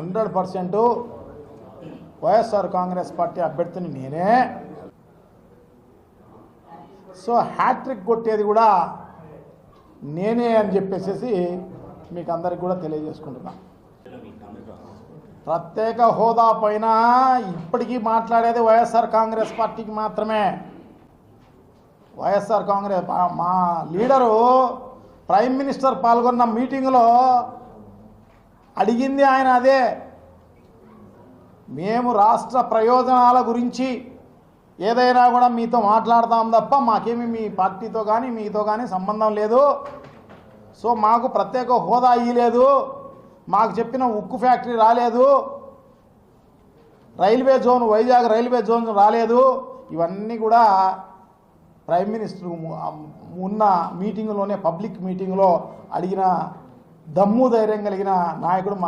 Hundred percent YSR Congress party అభ్యర్థిని నేనే. So hattrick కొట్టేది కూడా నేనే అని చెప్పేసి మీకు అందరికి కూడా తెలియజేసుకుంటున్నా. ప్రత్యేక హోదా పైన ఇప్పటికీ మాట్లాడేది వైఎస్ఆర్ కాంగ్రెస్ పార్టీకి మాత్రమే. వైఎస్ఆర్ కాంగ్రెస్ మా- మా లీడరు ప్రైమ్ మినిస్టర్ పాల్గొన్న మీటింగ్లో అడిగింది ఆయన అదే. మేము రాష్ట్ర ప్రయోజనాల గురించి ఏదైనా కూడా మీతో మాట్లాడతాం తప్ప మాకేమి మీ పార్టీతో కానీ మీతో కానీ సంబంధం లేదు. సో మాకు ప్రత్యేక హోదా ఇయ్యలేదు. మాకు చెప్పిన ఉక్కు ఫ్యాక్టరీ రాలేదు. Railway zone Vizag railway zone రాలేదు. ఇవన్నీ కూడా ప్రైమ్ మినిస్టర్ ఉన్న మీటింగ్లోనే పబ్లిక్ మీటింగ్లో అడిగిన దమ్ము ధైర్యం కలిగిన నాయకుడు